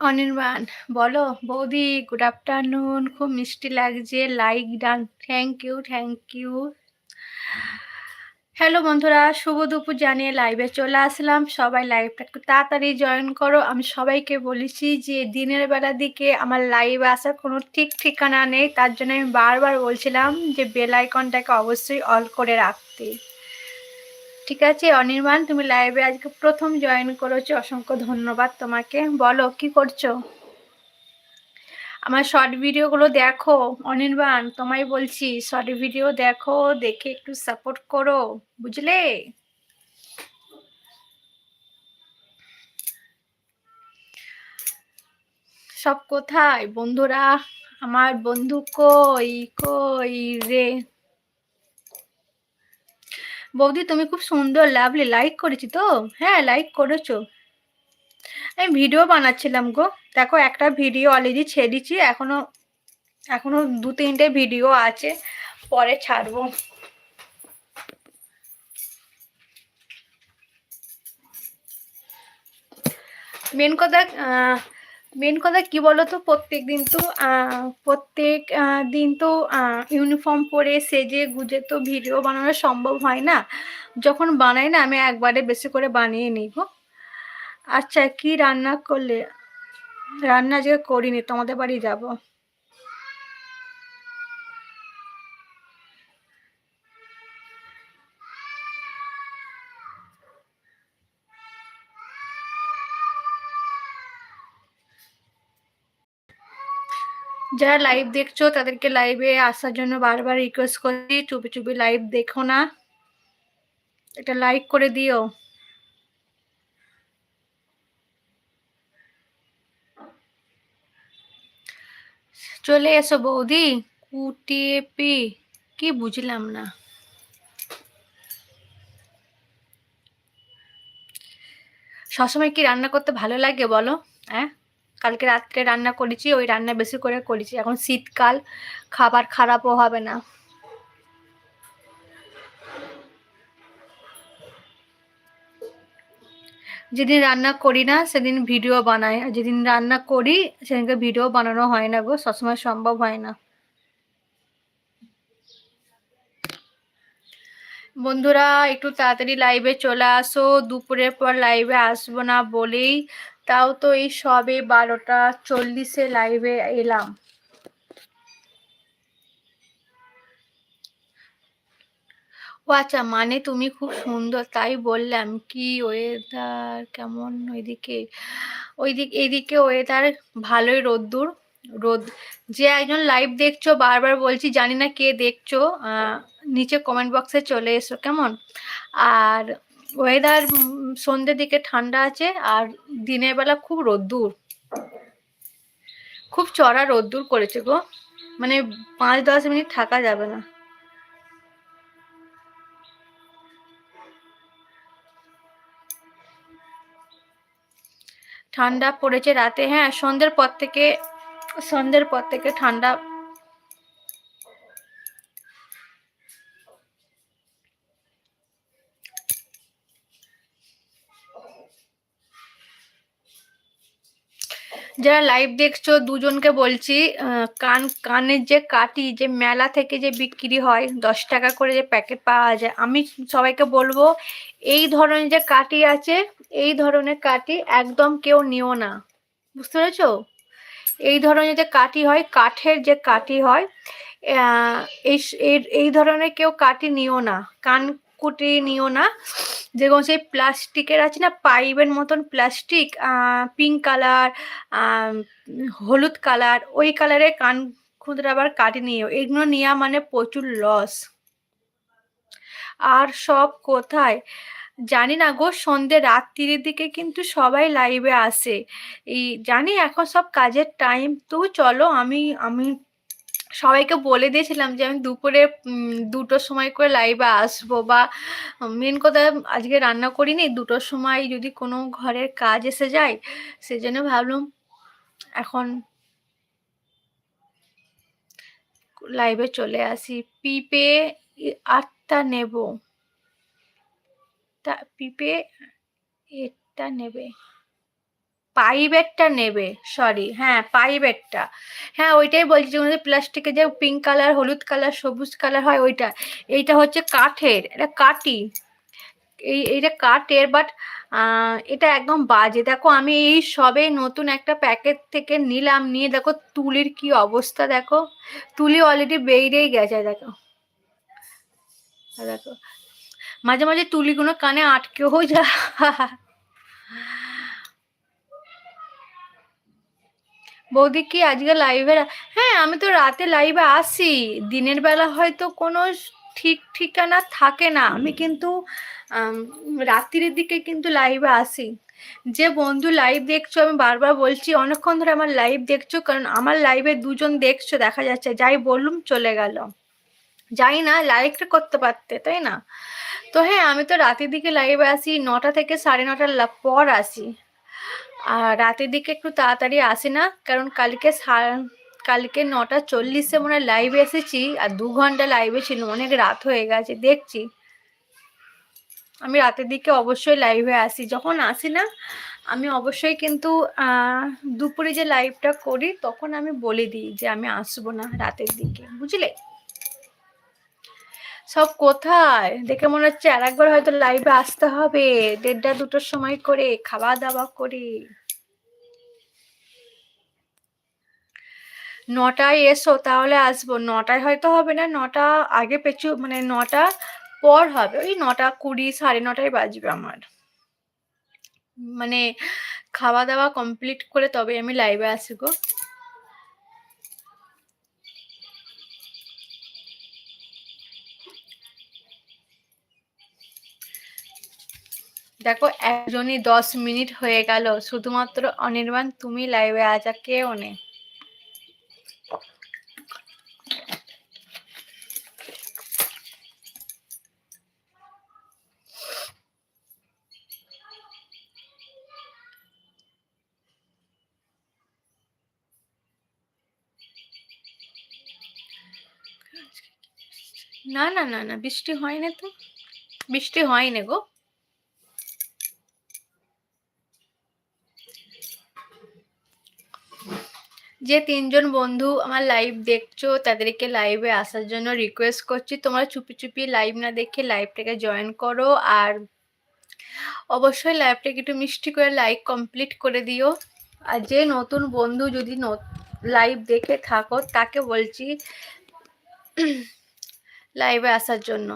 অনির্বাণ, বলো, বৌদি good afternoon খুব মিষ্টি লাগছে like done thank you thank you hello বন্ধুরা, শুভ দুপুর জানিয়ে লাইভে চলে আসলাম। সবাই লাইভটা একটু তাড়াতাড়ি জয়েন করো। আমি সবাইকে বলেছি যে দিনের বেলার দিকে আমার লাইভে আসার কোনো ঠিক ঠিকানা নেই। তার জন্য আমি বারবার বলছিলাম যে বেল আইকনটাকে অবশ্যই অল করে রাখতে। ঠিক আছে, অনির্বাণ, তুমি লাইভে আজকে প্রথম জয়েন করেছ, অসংখ্য ধন্যবাদ তোমাকে। বলো, কি করছ? আমার শর্ট ভিডিওগুলো দেখো, অনির্বাণ, তোমায় বলছি শর্ট ভিডিও দেখো, দেখে একটু সাপোর্ট করো, বুঝলে? সব কোথায়? বন্ধুরা, আমার বন্ধু কই কই রে? বৌদি, তুমি খুব সুন্দর লাভলি লাইক করেছি তো? হ্যাঁ লাইক করেছ। আমি ভিডিও বানাচ্ছিলাম গো। দেখো, একটা ভিডিও অলরেডি ছেড়েছি, এখনও এখনও দু তিনটে ভিডিও আছে, পরে ছাড়বো। মেন কথা মেন কথা কি বলতো? প্রত্যেক দিন তো প্রত্যেক দিন তো ইউনিফর্ম পরে সেজে গুজে তো ভিডিও বানানো সম্ভব হয় না। যখন বানাই না, আমি একবারে বেশি করে বানিয়ে নিব। আচ্ছা কি রান্না করলে? রান্না যে করিনি, তোমাদের বাড়ি যাব। যারা লাইভ দেখছ, তাদেরকে লাইভে আসার জন্য বারবার রিকোয়েস্ট করছি। চুপি চুপি লাইভ দেখো না। এটা লাইক করে দিও। চলে এসো বৌদি। কুটিপি। কি বুঝলাম না। সবসময় কি রান্না করতে ভালো লাগে বলো? হ্যাঁ কালকে রাত্রে রান্না করেছি, ওই রান্না বেশি করে করেছি। এখন শীতকাল, খাবার খারাপও হবে না। যেদিন রান্না করি না, সেদিন ভিডিও বানাই। আর যেদিন রান্না করি, সেদিনকে ভিডিও বানানো হয় না গো, সবসময় সম্ভব হয় না। বন্ধুরা, একটু তাড়াতাড়ি লাইভে চলে আসো। দুপুরের পর লাইভে আসব না বলেই তাও তো এই সবে বারোটা চল্লিশে লাইভে এলাম। ও আচ্ছা মানে তুমি খুব সুন্দর, তাই বললাম কি ওয়েদার কেমন ওইদিকে? ওইদিক, এইদিকে ওয়েদার ভালোই রোদ্দুর, রোদ, যে একজন লাইভ দেখছ, বারবার বলছি জানি না কে দেখছ নিচে কমেন্ট বক্সে চলে এসো, কেমন? আর ওয়েদার সন্ধ্যের দিকে ঠান্ডা আছে আর দিনের বেলা খুব রোদ্দুর। খুব চড়া রোদ্দুর করেছে গো। মানে পাঁচ দশ মিনিট থাকা যাবে না। ঠান্ডা পড়েছে রাতে। হ্যাঁ সন্ধ্যের পর থেকে, সন্ধ্যের পর থেকে ঠান্ডা যারা লাইভ দেখছ, দুজনকে বলছি কান, কানের যে কাটি যে মেলা থেকে যে বিক্রি হয়, দশ টাকা করে যে প্যাকেট পাওয়া যায়, আমি সবাইকে বলব, এই ধরনের যে কাটি আছে, এই ধরনের কাটি একদম কেউ নিও না। বুঝতে পেরেছ? এই ধরনের যে কাটি হয়, কাঠের যে কাটি হয় এই এই ধরনের কেউ কাটি নিও না। কান কুটি নিও না। যেরকম সেই প্লাস্টিকের আছে না, পাইপের মতন প্লাস্টিক পিঙ্ক কালার হলুদ কালার ওই কালারের কান খুঁদরা আবার কাটি নিও। এগুলো নেওয়া মানে প্রচুর লস আর সব কোথায়? জানি না গো, সন্ধে রাত্রির দিকে কিন্তু সবাই লাইভে আসে। এই, জানি এখন সব কাজের টাইম তো চলো আমি আমি সবাইকে বলে দিয়েছিলাম যে আমি দুপুরে দুটোর সময় করে লাইভে আসব বা মেন কথা আজকে রান্না করিনি, দুটোর সময় যদি কোনো ঘরের কাজ এসে যায়, সেজন্য ভাবলাম এখন লাইভে চলে আসি। পিপে আটটা নেব। তা, পিপে এটা নেবে। পাইপেরটা নেবে সরি হ্যাঁ পাইপেরটা হ্যাঁ ওইটাই বলছি যেগুলো প্লাস্টিকের যে পিঙ্ক কালার হলুদ কালার সবুজ কালার হয় ওইটা। এইটা হচ্ছে কাঠের, এটা কাটি এই, এইটা কাঠের বাট এটা একদম বাজে। দেখো, আমি এই সবে নতুন একটা প্যাকেট থেকে নিলাম, নিয়ে দেখো তুলির কি অবস্থা, দেখো। তুলি অলরেডি বেরিয়েই গেছে, দেখো। দেখো, মাঝে মাঝে তুলিগুলো কানে আটকেও যায়। বৌদি কি আজকে লাইভে হ্যাঁ আমি তো রাতে লাইভে আসি দিনের বেলা হয়তো কোনো ঠিক ঠিকানা থাকে না। আমি কিন্তু রাত্রির দিকে কিন্তু লাইভে আসি যে বন্ধু লাইভ দেখছ, আমি বারবার বলছি, অনেকক্ষণ ধরে আমার লাইভ দেখছ, কারণ আমার লাইভে দুজন দেখছ, দেখা যাচ্ছে। যাই বললুম চলে গেল। যাই না লাইভটা করতে পারতে, তাই না? তো হ্যাঁ আমি তো রাতের দিকে লাইভে আসি নটা থেকে সাড়ে নটার পর আসি আর রাতের দিকে একটু তাড়াতাড়ি আসি না, কারণ কালকে কালকে নটা চল্লিশে মনে হয় লাইভে এসেছি, আর দু ঘণ্টা লাইভে ছিল অনেক রাত হয়ে গেছে, দেখছি। আমি রাতের দিকে অবশ্যই লাইভে আসি, যখন আসি না, আমি অবশ্যই কিন্তু দুপুরে যে লাইভটা করি, তখন আমি বলে দিই যে আমি আসব না রাতের দিকে, বুঝলে? সব কোথায়? দেখে মনে হচ্ছে আর একবার হয়তো লাইভে আসতে হবে। দেড়টা, দুটোর সময় করে খাওয়া দাওয়া করে। নটায় এসো, তাহলে আসব। নটায় হয়তো হবে না, নটা আগে পেছু মানে নটা পর হবে। ওই নটা কুড়ি, সাড়ে নটায় বাজবে আমার। মানে খাওয়া দাওয়া কমপ্লিট করে তবে আমি লাইভে আসি গো দেখো, একজনই দশ মিনিট হয়ে গেল। শুধুমাত্র অনির্বাণ, তুমি লাইভে আছা কেউ নেই। না না না না, বৃষ্টি হয় না তো। বৃষ্টি হয় না গো। যে তিনজন বন্ধু আমার লাইভ দেখছ, তাদেরকে লাইভে আসার জন্য রিকোয়েস্ট করছি। তোমরা চুপি চুপি লাইভ না দেখে লাইভটাকে জয়েন করো আর অবশ্যই লাইভটাকে একটু মিষ্টি করে লাইক কমপ্লিট করে দিও। আর যে নতুন বন্ধু যদি লাইভ দেখে থাকো, তাকে বলছি লাইভে আসার জন্য।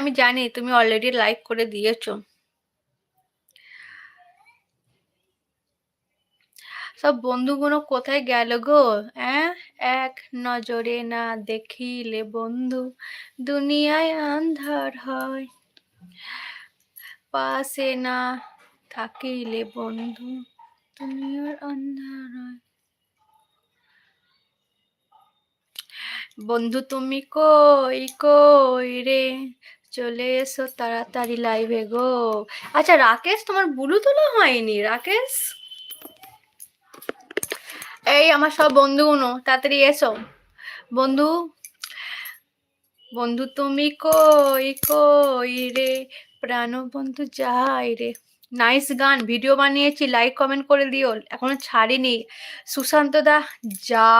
আমি জানি, তুমি অলরেডি লাইক করে দিয়েছ। সব বন্ধুগুলো কোথায় গেল গো? হ্যাঁ এক নজরে না দেখিলে বন্ধু, দুনিয়ায় আন্ধার হয়। পাশে না থাকিলে বন্ধু, দুনিয়ার আন্ধার হয়। বন্ধু তুমি কই কই রে? চলে এসো তাড়াতাড়ি লাইভে গো। আচ্ছা রাকেশ, তোমার বুলু তোলা হয়নি? রাকেশ? এই আমার সব বন্ধুগুলো তাড়াতাড়ি এসো। বন্ধু বন্ধু তুমি কই কই রে? প্রাণ বন্ধু যাই রে। নাইস গান ভিডিও বানিয়েছি লাইক কমেন্ট করে দিও। এখনও ছাড়িনি। সুশান্ত দা, যা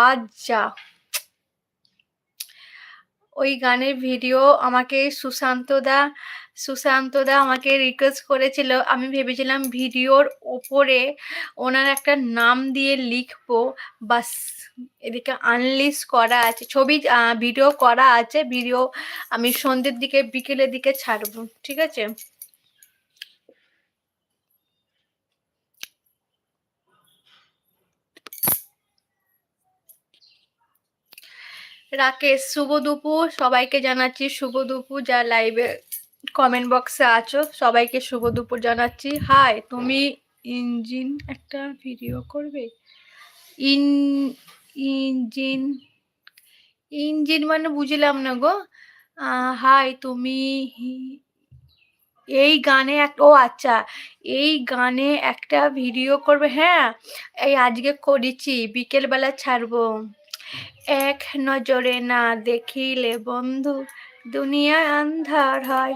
যা। ওই গানের ভিডিও আমাকে সুশান্তদা সুশান্ত দা আমাকে রিকোয়েস্ট করেছিল। আমি ভেবেছিলাম ভিডিওর ওপরে ওনার একটা নাম দিয়ে লিখব। বাস, এদিকে আনলিস্ট করা আছে। ছবি ভিডিও করা আছে। ভিডিও আমি সন্ধ্যের দিকে, বিকেলের দিকে ছাড়বো। ঠিক আছে? রাকেশ, শুভ দুপুর সবাইকে জানাচ্ছি শুভ দুপুর যা লাইভে কমেন্ট বক্সে আছো। সবাইকে শুভ দুপুর জানাচ্ছি। হাই তুমি ইঞ্জিন একটা ভিডিও করবে? ইন, ইঞ্জিন ইঞ্জিন মানে বুঝলাম না গো। হাই তুমি এই গানে এক, ও আচ্ছা এই গানে একটা ভিডিও করবে হ্যাঁ? এই আজকে করেছি, বিকেলবেলা ছাড়বো। এক নজরে না দেখিলে বন্ধু, দুনিয়া আন্ধার হয়।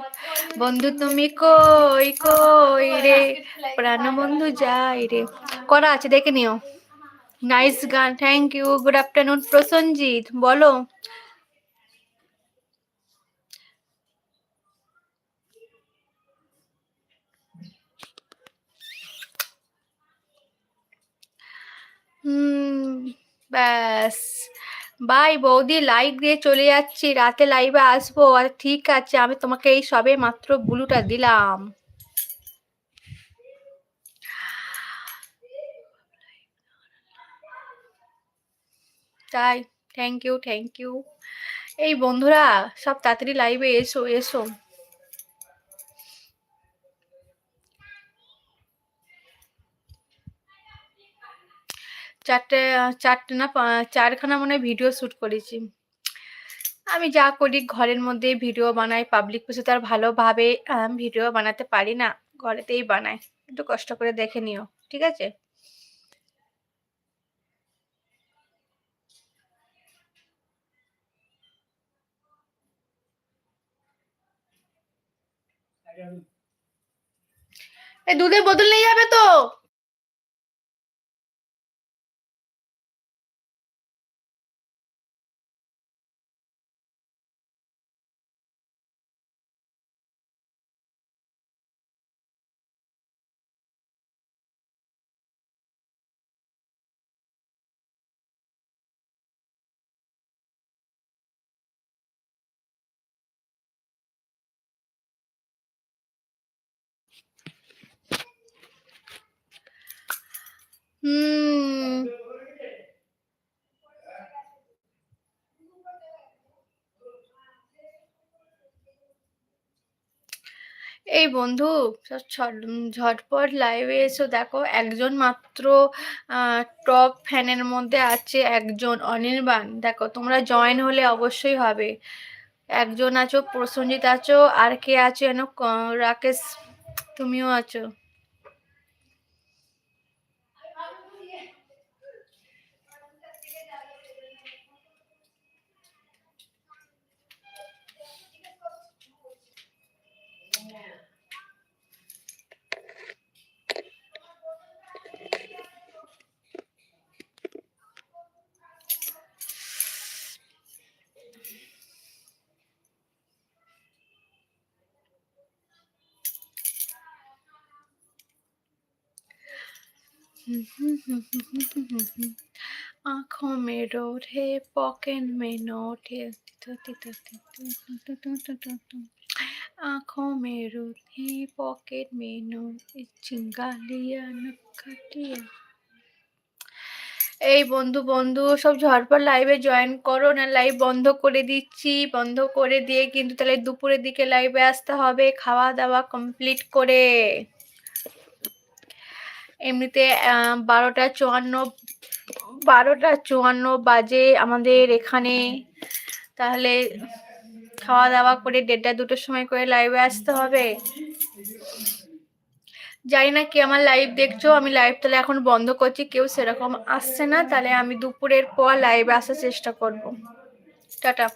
বন্ধু, তুমি কই কই রে? প্রাণ বন্ধু যাই রে। করা আছে, দেখে নিও। নাইস গান, thank you. Good afternoon Prasenjit বলো। হুম, ব্যাস। বাই বৌদি লাইক দিয়ে চলে যাচ্ছি, রাতে লাইভে আসব। আর ঠিক আছে, আমি তোমাকে এই সবে মাত্র ব্লুটা দিলাম। তাই থ্যাংক ইউ থ্যাংক ইউ এই বন্ধুরা, সব তাড়াতাড়ি লাইভে এসো এসো। চারটে চারটে না চারখানা মনে ভিডিও শ্যুট করেছি। আমি যা করি ঘরের মধ্যে ভিডিও বানাই পাবলিক প্লেসে তো আর ভালোভাবে ভিডিও বানাতে পারি না, ঘরেতেই বানাই। একটু কষ্ট করে দেখে নিও, ঠিক আছে? এই দুধের বোতল নিয়ে যাবে তো? হুম। এই বন্ধু ঝটপট লাইভে এসো। দেখো, একজন মাত্র টপ ফ্যানের মধ্যে আছে একজন অনির্বাণ। দেখো, তোমরা জয়েন হলে অবশ্যই হবে। একজন আছো, প্রসঞ্জিত আছো, আর কে আছো যেন রাকেশ, তুমিও আছো। आंखों में रोड है पॉकेट में नोट है आंखों में रोड है पॉकेट में नोट चिंगा लिया नखटिया এই বন্ধু বন্ধু সব ঝটপট লাইভে জয়েন করো না লাইভ বন্ধ করে দিচ্ছি বন্ধ করে দিয়ে কিন্তু তাহলে দুপুরের দিকে লাইভে আসতে হবে খাওয়া দাওয়া কমপ্লিট করে এমনিতে বারোটা চুয়ান্ন বারোটা চুয়ান্ন বাজে আমাদের এখানে। তাহলে খাওয়া দাওয়া করে দেড়টা, দুটোর সময় করে লাইভে আসতে হবে। জানি না কি আমার লাইভ দেখছ, আমি লাইভ তাহলে এখন বন্ধ করছি, কেউ সেরকম আসছে না, তাহলে আমি দুপুরের পর লাইভে আসার চেষ্টা করব। টাটা।